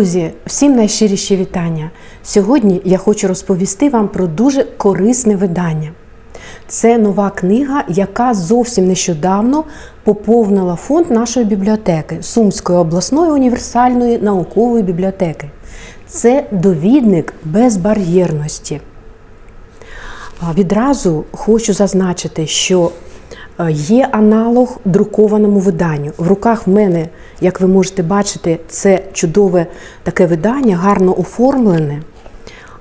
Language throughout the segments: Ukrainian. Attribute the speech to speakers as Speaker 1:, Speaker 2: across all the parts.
Speaker 1: Друзі, всім найщиріші вітання. Сьогодні я хочу розповісти вам про дуже корисне видання. Це нова книга, яка зовсім нещодавно поповнила фонд нашої бібліотеки Сумської обласної універсальної наукової бібліотеки. Це довідник безбар'єрності. Відразу хочу зазначити, що є аналог друкованому виданню. В руках в мене, як ви можете бачити, це чудове таке видання, гарно оформлене,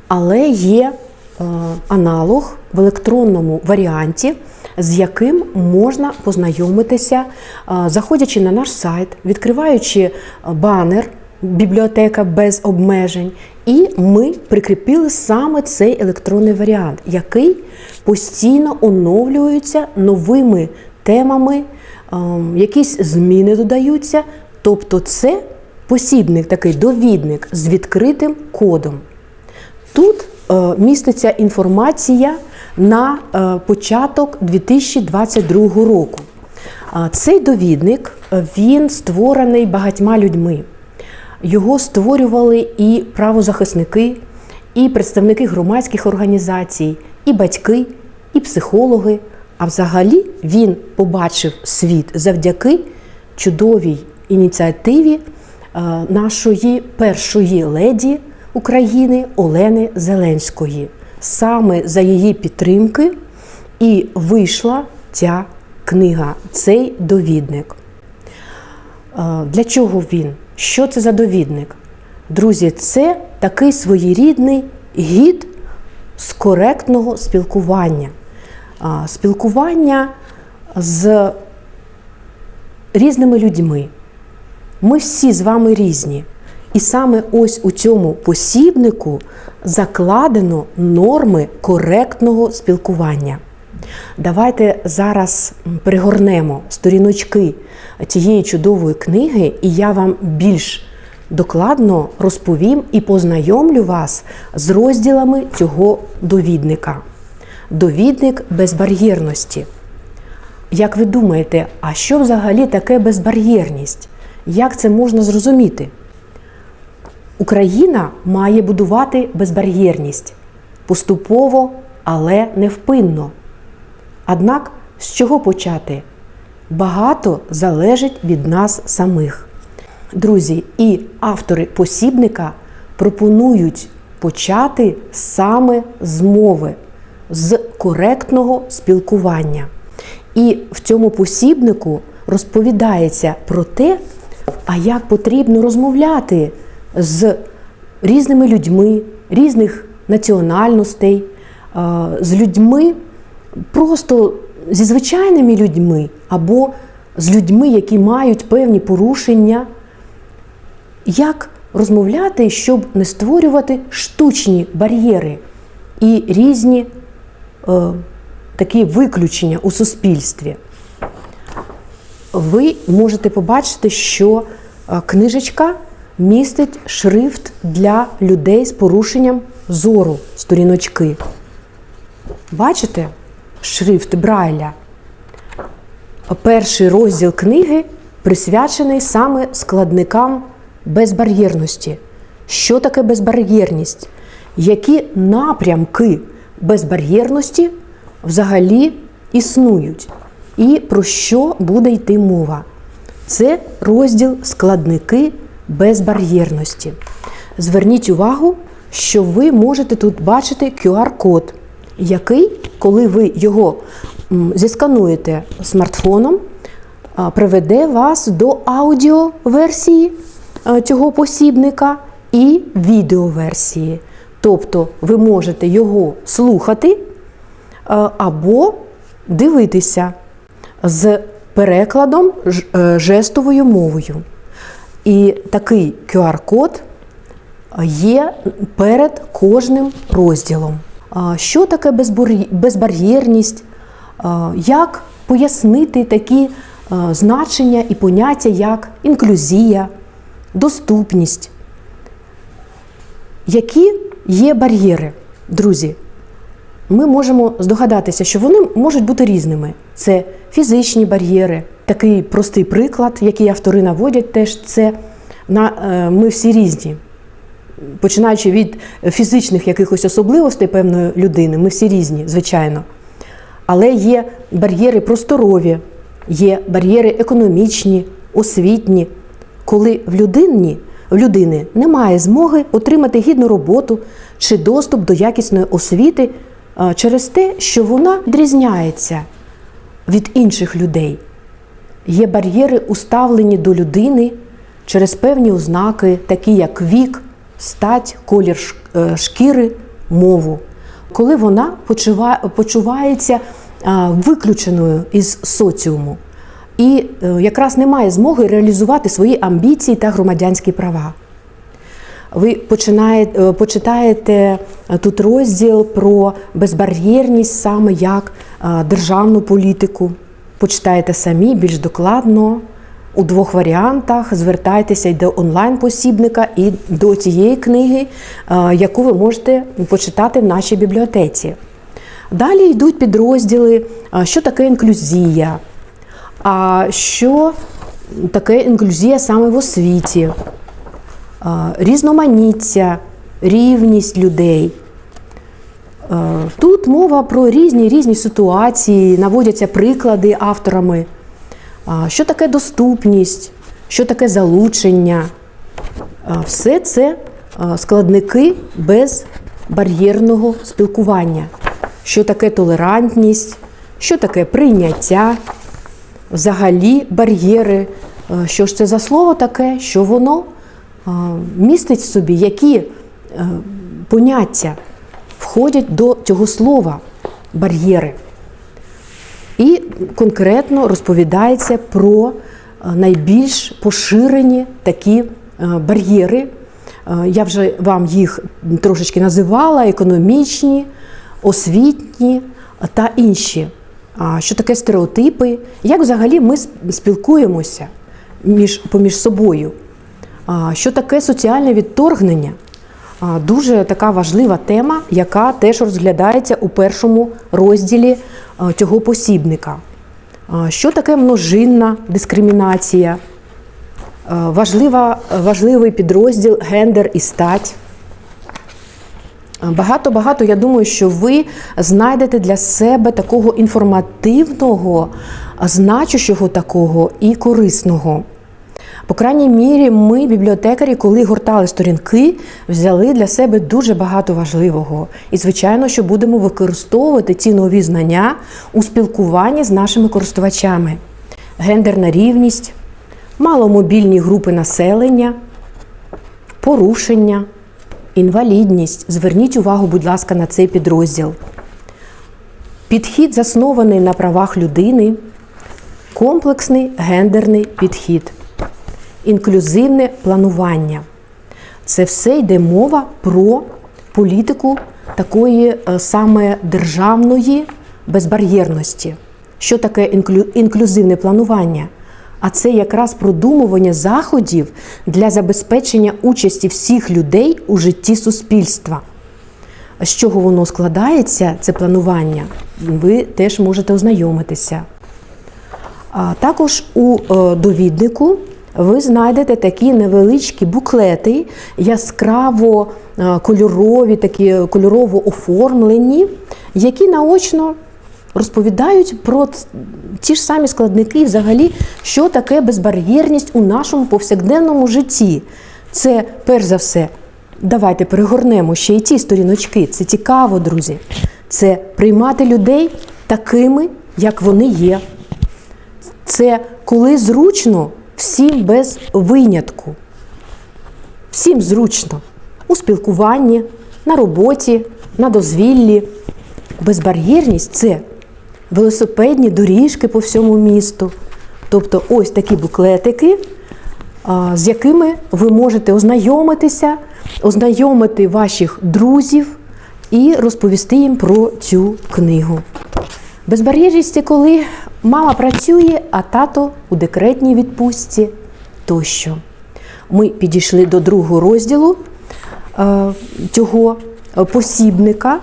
Speaker 1: але є е, аналог в електронному варіанті, з яким можна познайомитися, е, заходячи на наш сайт, відкриваючи е, банер бібліотека без обмежень. І ми прикріпили саме цей електронний варіант, який постійно оновлюється новими темами, ем, якісь зміни додаються. Тобто, це посібник, такий довідник з відкритим кодом. Тут е, міститься інформація на е, початок 2022 року. Цей довідник е, він створений багатьма людьми. Його створювали і правозахисники, і представники громадських організацій, і батьки, і психологи. А взагалі він побачив світ завдяки чудовій ініціативі е, нашої першої леді України Олени Зеленської. Саме за її підтримки і вийшла ця книга, цей довідник. Е, Для чого він? Що це за довідник? Друзі, це такий своєрідний гід з коректного спілкування. Спілкування з різними людьми. Ми всі з вами різні. І саме ось у цьому посібнику закладено норми коректного спілкування. Давайте зараз пригорнемо сторіночки цієї чудової книги, і я вам більш докладно розповім і познайомлю вас з розділами цього довідника. Довідник безбар'єрності. Як ви думаєте, а що взагалі таке безбар'єрність? Як це можна зрозуміти? Україна має будувати безбар'єрність поступово, але невпинно. Однак з чого почати? Багато залежить від нас самих. Друзі, і автори посібника пропонують почати саме з мови, з коректного спілкування. І в цьому посібнику розповідається про те, а як потрібно розмовляти з різними людьми, різних національностей, е, з людьми, просто зі звичайними людьми або з людьми, які мають певні порушення. Як розмовляти, щоб не створювати штучні бар'єри і різні е, такі виключення у суспільстві? Ви можете побачити, що е, книжечка містить шрифт для людей з порушенням зору сторіночки. Бачите? Шрифт Брайля. Перший розділ книги присвячений саме складникам безбар'єрності. Що таке безбар'єрність? які напрямки безбар'єрності взагалі існують, і про що буде йти мова. Це розділ складники безбар'єрності. Зверніть увагу, що ви можете тут бачити QR-код, який, коли ви його зіскануєте смартфоном, приведе вас до аудіоверсії цього посібника і відеоверсії. Тобто ви можете його слухати або дивитися з перекладом е, жестовою мовою. І такий QR-код є перед кожним розділом. Що таке безбар'єрність? Як пояснити такі значення і поняття, як інклюзія, доступність? Які є бар'єри, друзі? Ми можемо здогадатися, що вони можуть бути різними. Це фізичні бар'єри, такий простий приклад, який автори наводять, теж це е, ми всі різні. Починаючи від фізичних якихось особливостей певної людини, ми всі різні, звичайно. Але є бар'єри просторові, є бар'єри економічні, освітні, коли в людині, в людини немає змоги отримати гідну роботу чи доступ до якісної освіти через те, що вона відрізняється від інших людей. Є бар'єри, уставлені до людини через певні ознаки, такі як вік, стать, колір е, шкіри, мову. Коли вона почувається виключеною із соціуму і е, якраз не має змоги реалізувати свої амбіції та громадянські права. Ви починаєте, почитаєте е, тут розділ про безбар'єрність саме як державну політику. Почитаєте самі більш докладно. У двох варіантах звертайтеся і до онлайн-посібника і до тієї книги, е, яку ви можете почитати в нашій бібліотеці. Далі йдуть підрозділи, е, що таке інклюзія, а що таке інклюзія саме в освіті, різноманіття, рівність людей. Е, Тут мова про різні різні ситуації, наводяться приклади авторами. Що таке доступність, що таке залучення. Все це складники безбар'єрного спілкування. Що таке толерантність, що таке прийняття, взагалі бар'єри. Що ж це за слово таке, що воно містить в собі, які поняття входять до цього слова бар'єри. І конкретно розповідається про е, найбільш поширені такі е, бар'єри. Е, Я вже вам їх трошечки називала: економічні, освітні та інші. Що таке стереотипи? Як взагалі ми спілкуємося між, поміж собою? Що таке соціальне відторгнення? Дуже така важлива тема, яка теж розглядається у першому розділі цього посібника. Що таке множинна дискримінація? Важлива, важливий підрозділ гендер і стать. Багато-багато, я думаю, що ви знайдете для себе такого інформативного, значущого такого і корисного. По крайній мірі, ми, бібліотекарі, коли гортали сторінки, взяли для себе дуже багато важливого. І, звичайно, що будемо використовувати ці нові знання у спілкуванні з нашими користувачами. Гендерна рівність, маломобільні групи населення, порушення, інвалідність. Зверніть увагу, будь ласка, на цей підрозділ. Підхід заснований на правах людини, комплексний гендерний підхід, інклюзивне планування. Це все йде мова про політику такої е, саме державної безбар'єрності. Що таке інклю- інклюзивне планування? А це якраз продумування заходів для забезпечення участі всіх людей у житті суспільства. З чого воно складається, це планування, ви теж можете ознайомитися. Також у е, довіднику ви знайдете такі невеличкі буклети, яскраво е, кольорові, такі кольорово оформлені, які наочно розповідають про ті ж самі складники, взагалі, що таке безбар'єрність у нашому повсякденному житті. Це перш за все. Давайте перегорнемо ще й ті сторіночки. Це цікаво, друзі. Це приймати людей такими, як вони є. Це коли зручно всім без винятку. Всім зручно у спілкуванні, на роботі, на дозвіллі. Безбар'єрність це велосипедні доріжки по всьому місту. Тобто ось такі буклетики, з якими ви можете ознайомитися, ознайомити ваших друзів і розповісти їм про цю книгу. Безбар'єрність це коли мама працює, а тато у декретній відпустці тощо. Ми підійшли до другого розділу е, цього посібника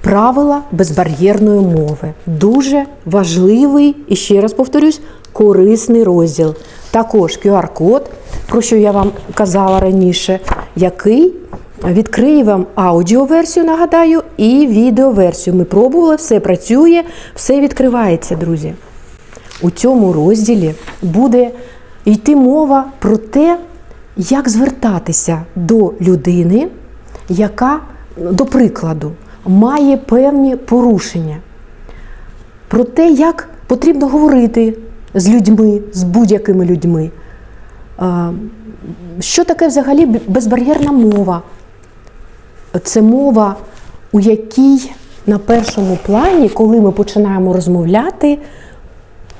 Speaker 1: правила безбар'єрної мови. Дуже важливий і ще раз повторюсь, корисний розділ. Також QR-код, про що я вам казала раніше, який відкриє вам аудіоверсію, нагадаю, і відеоверсію. Ми пробували, все працює, все відкривається, друзі. У цьому розділі буде йти мова про те, як звертатися до людини, яка, до прикладу, має певні порушення. Про те, як потрібно говорити з людьми, з будь-якими людьми. Що таке взагалі безбар'єрна мова? Це мова, у якій на першому плані, коли ми починаємо розмовляти,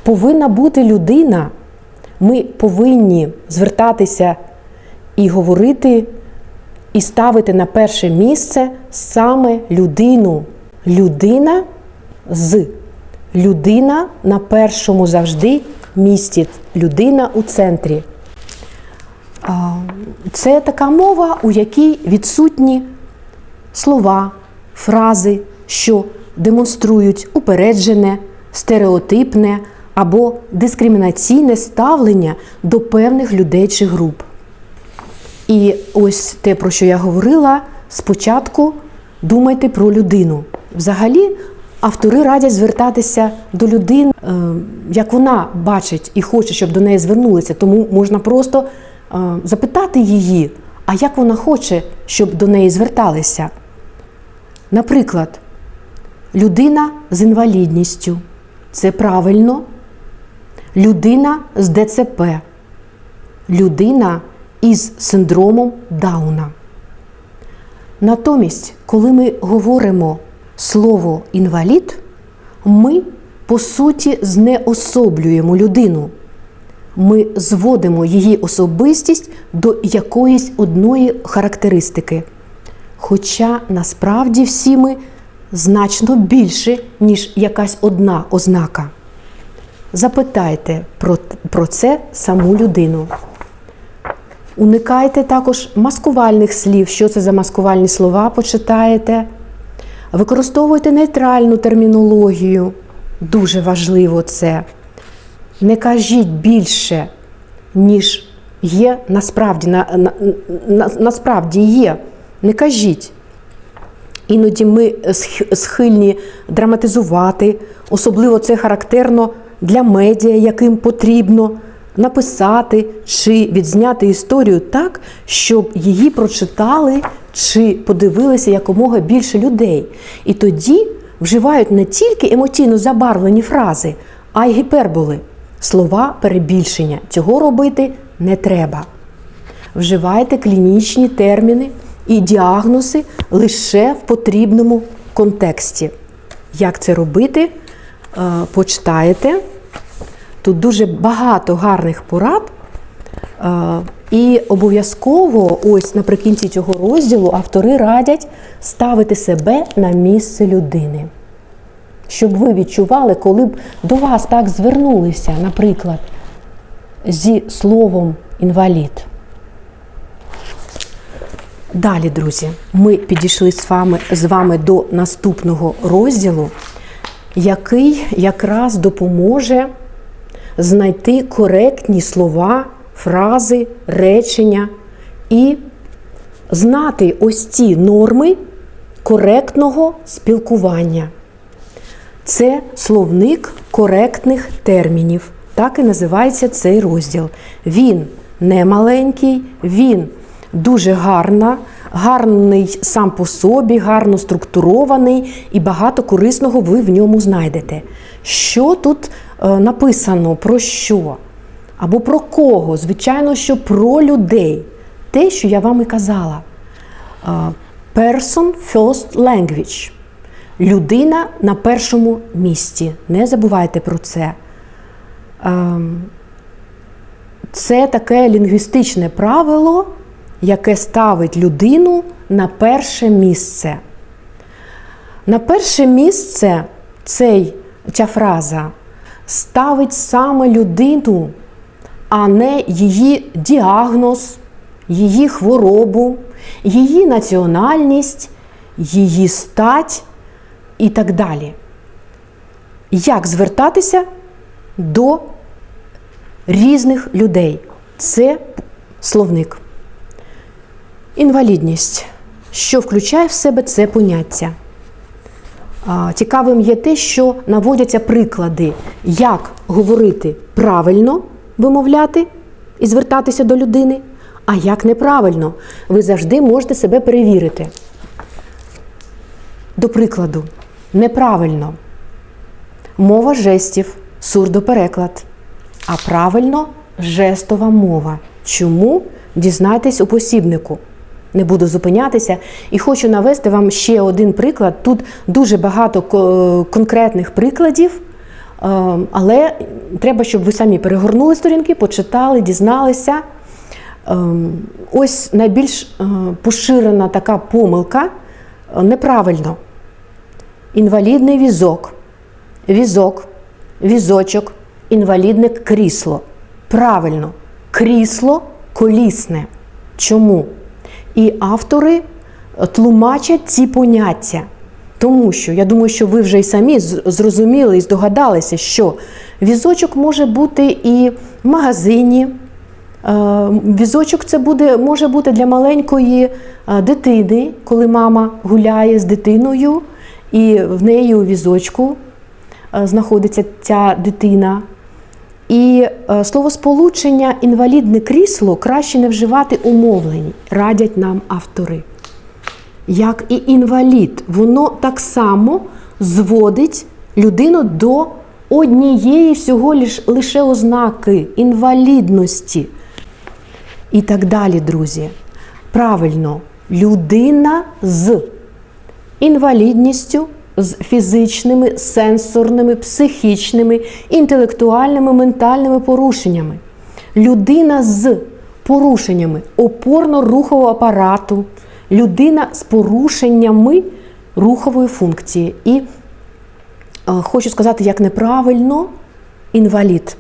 Speaker 1: повинна бути людина. Ми повинні звертатися і говорити, і ставити на перше місце саме людину. Людина з людина на першому завжди місці. Людина у центрі. Це така мова, у якій відсутні слова, фрази, що демонструють упереджене, стереотипне або дискримінаційне ставлення до певних людей чи груп. І ось те, про що я говорила, спочатку думайте про людину. Взагалі, автори радять звертатися до людини, е, як вона бачить і хоче, щоб до неї звернулися. Тому можна просто е, запитати її, а як вона хоче, щоб до неї зверталися. Наприклад, людина з інвалідністю це правильно, людина з ДЦП, людина із синдромом Дауна. Натомість, коли ми говоримо слово інвалід, ми по суті знеособлюємо людину. Ми зводимо її особистість до якоїсь одної характеристики. Хоча насправді всі ми значно більше, ніж якась одна ознака. Запитайте про, про це саму людину. Уникайте також маскувальних слів. Що це за маскувальні слова? Почитаєте. Використовуйте нейтральну термінологію. Дуже важливо це. Не кажіть більше, ніж є насправді. На, на, на, насправді є. Не кажіть. Іноді ми схильні драматизувати, особливо це характерно для медіа, яким потрібно написати чи відзняти історію так, щоб її прочитали чи подивилися якомога більше людей. І тоді вживають не тільки емоційно забарвлені фрази, а й гіперболи, слова перебільшення. Цього робити не треба. Вживайте клінічні терміни і діагнози лише в потрібному контексті. Як це робити? Е, Почитаєте. Тут дуже багато гарних порад. Е, І обов'язково, ось наприкінці цього розділу, автори радять ставити себе на місце людини. Щоб ви відчували, коли б до вас так звернулися, наприклад, зі словом інвалід. Далі, друзі, ми підійшли з вами, з вами до наступного розділу, який якраз допоможе знайти коректні слова, фрази, речення і знати ось ці норми коректного спілкування. Це словник коректних термінів. Так і називається цей розділ. Він не маленький, він дуже гарна, гарний сам по собі, гарно структурований і багато корисного ви в ньому знайдете. Що тут е, написано, про що? Або про кого? Звичайно, що про людей. Те, що я вам і казала. Е, Person first language. Людина на першому місці. Не забувайте про це. Ем, Це таке лінгвістичне правило, яке ставить людину на перше місце. На перше місце цей, ця фраза ставить саме людину, а не її діагноз, її хворобу, її національність, її стать і так далі. Як звертатися до різних людей? Це словник. Інвалідність. Що включає в себе це поняття? Цікавим є те, що наводяться приклади, як говорити правильно вимовляти і звертатися до людини, а як неправильно. Ви завжди можете себе перевірити. До прикладу, неправильно. Мова жестів, сурдопереклад. А правильно жестова мова. Чому? Дізнайтесь у посібнику. Не буду зупинятися і хочу навести вам ще один приклад. Тут дуже багато конкретних прикладів, е, але треба, щоб ви самі перегорнули сторінки, почитали, дізналися. Ем, Ось найбільш е, поширена така помилка неправильно. Інвалідний візок, візок, візочок, інвалідне крісло. Правильно, крісло колісне. Чому? І автори тлумачать ці поняття. Тому що я думаю, що ви вже й самі зрозуміли і здогадалися, що візочок може бути і в магазині. Е, Візочок це буде, може бути для маленької е, дитини, коли мама гуляє з дитиною, і в неї у візочку е, знаходиться ця дитина. І е, словосполучення інвалідне крісло краще не вживати у мовленні, радять нам автори. Як і інвалід, воно так само зводить людину до однієї всього лиш- лише ознаки інвалідності. І так далі, друзі. Правильно, людина з інвалідністю, з фізичними, сенсорними, психічними, інтелектуальними, ментальними порушеннями. Людина з порушеннями опорно-рухового апарату, людина з порушеннями рухової функції. І е, хочу сказати, як неправильно інвалід.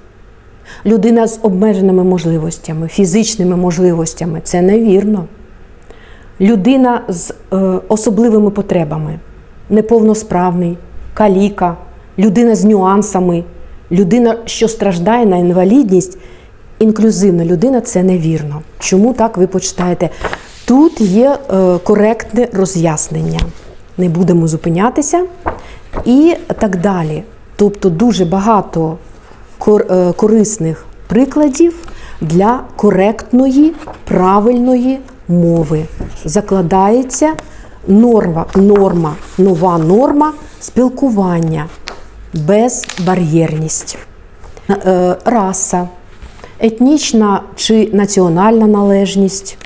Speaker 1: Людина з обмеженими можливостями, фізичними можливостями це невірно. Людина з е, особливими потребами, неповносправний, каліка, людина з нюансами, людина, що страждає на інвалідність, інклюзивна людина це невірно. Чому так ви почитаєте? Тут є е, коректне роз'яснення. Не будемо зупинятися і так далі. Тобто дуже багато кор- е, корисних прикладів для коректної, правильної мови. Закладається норма, норма, нова норма спілкування, безбар'єрність. Е, Раса, етнічна чи національна належність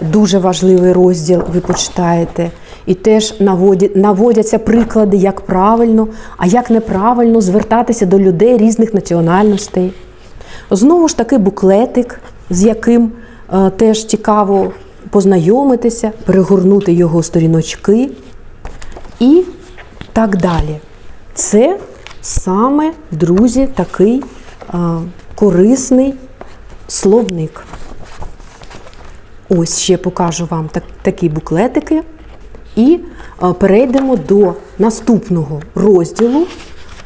Speaker 1: дуже важливий розділ, ви почитаєте. І теж наводяться приклади, як правильно, а як неправильно звертатися до людей різних національностей. Знову ж таки, буклетик, з яким е, теж цікаво познайомитися, перегорнути його сторіночки і так далі. Це саме, друзі, такий е, корисний словник. Ось ще покажу вам так, такі буклетики. І е, перейдемо до наступного розділу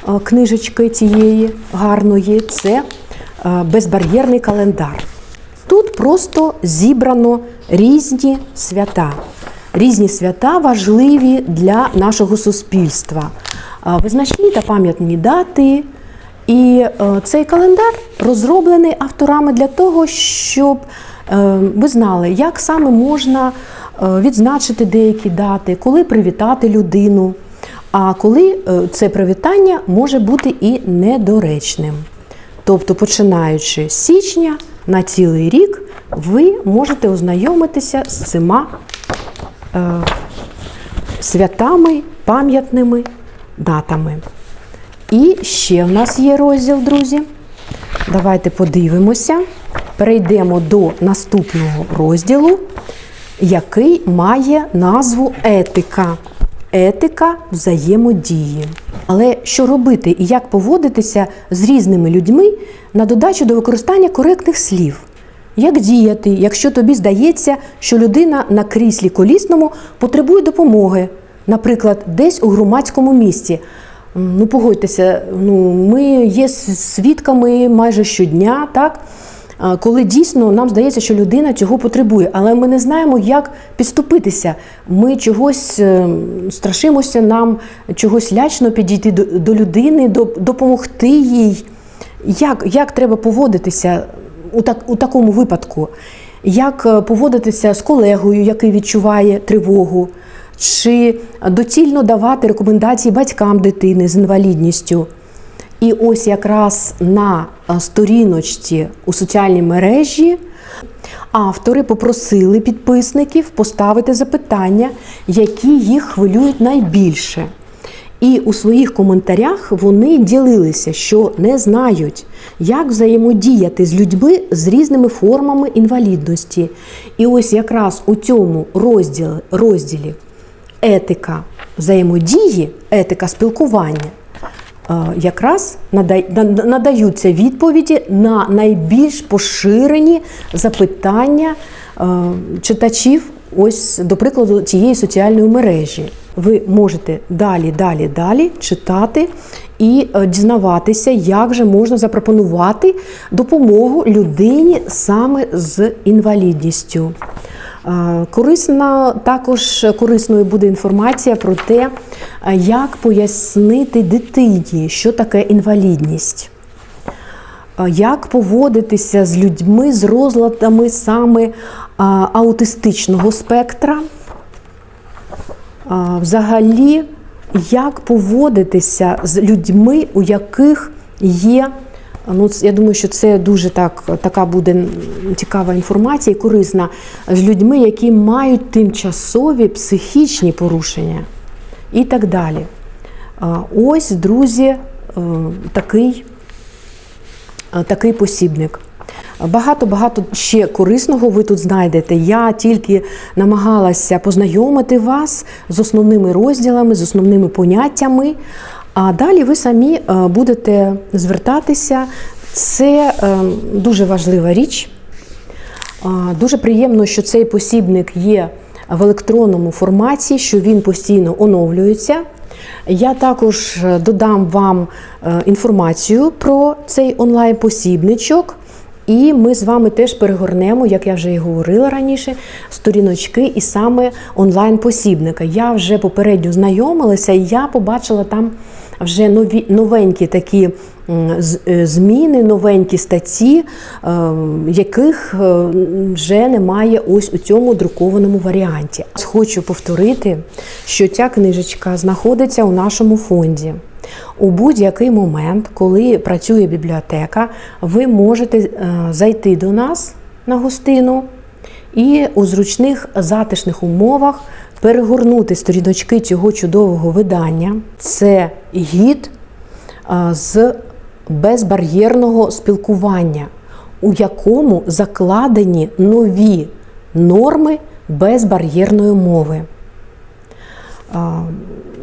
Speaker 1: е, книжечки цієї гарної. Це е, безбар'єрний календар. Тут просто зібрано різні свята. Різні свята важливі для нашого суспільства. Визначні та пам'ятні дати. І е, цей календар розроблений авторами для того, щоб е, ви знали, як саме можна е, відзначити деякі дати, коли привітати людину, а коли це привітання може бути і недоречним. Тобто, починаючи з січня на цілий рік, ви можете ознайомитися з цими е, святами, пам'ятними датами. І ще в нас є розділ, друзі. Давайте подивимося. Перейдемо до наступного розділу, який має назву етика. Етика взаємодії. Але що робити і як поводитися з різними людьми на додачу до використання коректних слів? Як діяти, якщо тобі здається, що людина на кріслі колісному потребує допомоги, наприклад, десь у громадському місці? Ну, погодьтеся, ну, ми є свідками майже щодня, так? Коли дійсно нам здається, що людина цього потребує, але ми не знаємо, як підступитися. Ми чогось е, страшимося нам чогось лячно підійти до, людини, до, допомогти їй. Як, як треба поводитися у, так, у такому випадку? Як е, поводитися з колегою, який відчуває тривогу? Чи доцільно давати рекомендації батькам дитини з інвалідністю? І ось якраз на е, сторіночці у соціальній мережі автори попросили підписників поставити запитання, які їх хвилюють найбільше. І у своїх коментарях вони ділилися, що не знають, як взаємодіяти з людьми з різними формами інвалідності. І ось якраз у цьому розділі, розділі етика взаємодії, етика спілкування, е, якраз надаються відповіді на найбільш поширені запитання е, читачів, ось до прикладу, цієї соціальної мережі. Ви можете далі, далі, далі читати і е, дізнаватися, як же можна запропонувати допомогу людині саме з інвалідністю. Е, Корисна також корисною буде інформація про те, е, як пояснити дитині, що таке інвалідність, як поводитися з людьми з розладами саме аутистичного спектра. Взагалі, як поводитися з людьми, у яких є. Ну, я думаю, що це дуже так, така буде цікава інформація і корисна з людьми, які мають тимчасові психічні порушення і так далі. Ось, друзі, е, такий, е, такий посібник. Багато-багато ще корисного ви тут знайдете. Я тільки намагалася познайомити вас з основними розділами, з основними поняттями. А далі ви самі е, будете звертатися. Це е, дуже важлива річ. Дуже приємно, що цей посібник є в електронному форматі, що він постійно оновлюється. Я також е, додам вам е, інформацію про цей онлайн-посібничок. І ми з вами теж перегорнемо, як я вже і говорила раніше, сторіночки і саме онлайн-посібника. Я вже попередньо знайомилася, і я побачила там вже нові, новенькі такі зміни, новенькі статті, е, яких е, вже немає ось у цьому друкованому варіанті. Хочу повторити, що ця книжечка знаходиться у нашому фонді. У будь-який момент, коли працює бібліотека, ви можете е, зайти до нас на гостину і у зручних затишних умовах перегорнути сторіночки цього чудового видання. Це гід е, з безбар'єрного спілкування, у якому закладені нові норми безбар'єрної мови.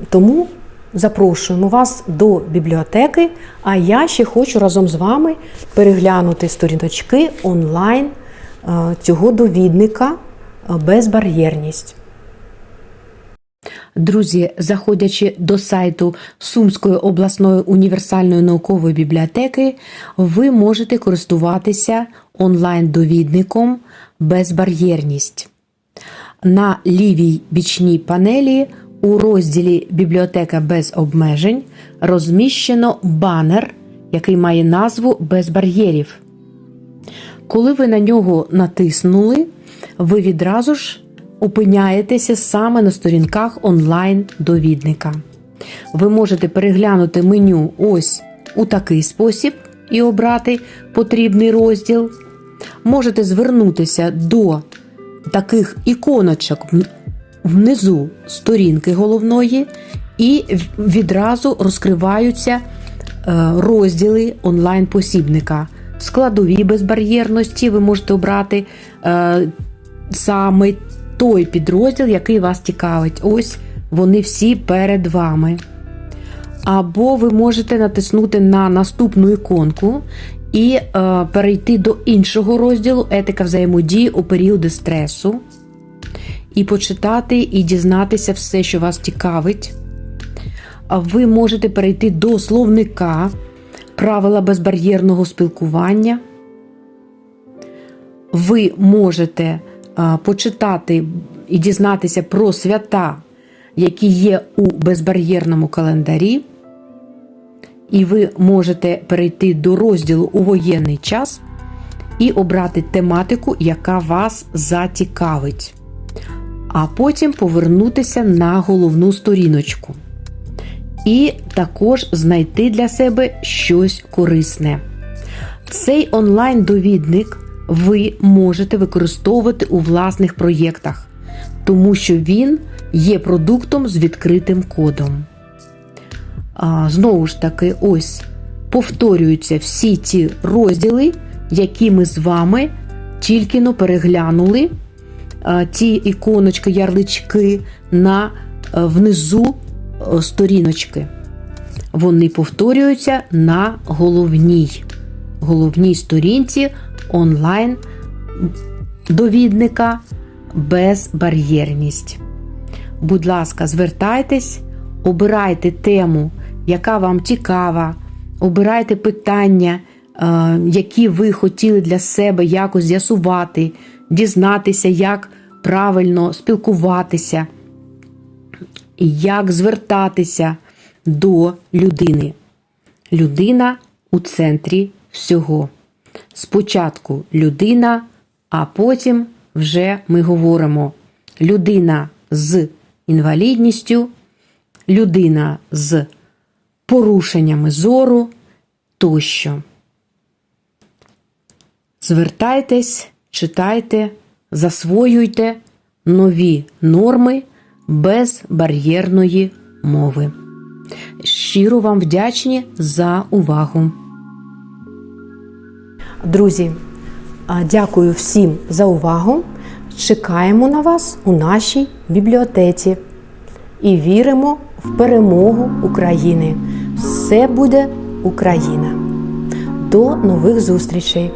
Speaker 1: Тому запрошуємо вас до бібліотеки, а я ще хочу разом з вами переглянути сторіночки онлайн цього довідника безбар'єрність. Друзі, заходячи до сайту Сумської обласної універсальної наукової бібліотеки, ви можете користуватися онлайн-довідником Безбар'єрність. На лівій бічній панелі у розділі Бібліотека без обмежень розміщено банер, який має назву Без бар'єрів. Коли ви на нього натиснули, ви відразу ж опиняєтеся саме на сторінках онлайн-довідника. Ви можете переглянути меню ось у такий спосіб і обрати потрібний розділ. Можете звернутися до таких іконочок внизу сторінки головної, і відразу розкриваються е, розділи онлайн-посібника. Складові безбар'єрності ви можете обрати е, саме той підрозділ, який вас цікавить. Ось вони всі перед вами. Або ви можете натиснути на наступну іконку і е, перейти до іншого розділу етика взаємодії у періоди стресу, і почитати і дізнатися все, що вас цікавить. А ви можете перейти до словника правила безбар'єрного спілкування. Ви можете почитати і дізнатися про свята, які є у безбар'єрному календарі. І ви можете перейти до розділу у воєнний час і обрати тематику, яка вас зацікавить. А потім повернутися на головну сторіночку. І також знайти для себе щось корисне. Цей онлайн-довідник ви можете використовувати у власних проєктах, тому що він є продуктом з відкритим кодом. А, знову ж таки, ось повторюються всі ті розділи, які ми з вами тільки но переглянули. Ті іконочки, ярлички на е, внизу е, сторіночки. Вони повторюються на головній, головній сторінці онлайн довідника безбар'єрність. Будь ласка, звертайтесь, обирайте тему, яка вам цікава, обирайте питання, е, які ви хотіли для себе якось з'ясувати, дізнатися, як правильно спілкуватися, як звертатися до людини. Людина у центрі всього. Спочатку людина, а потім вже ми говоримо людина з інвалідністю, людина з порушеннями зору тощо. Звертайтесь, читайте, засвоюйте нові норми безбар'єрної мови. Щиро вам вдячні за увагу. Друзі, дякую всім за увагу. Чекаємо на вас у нашій бібліотеці і віримо в перемогу України. Все буде Україна. До нових зустрічей!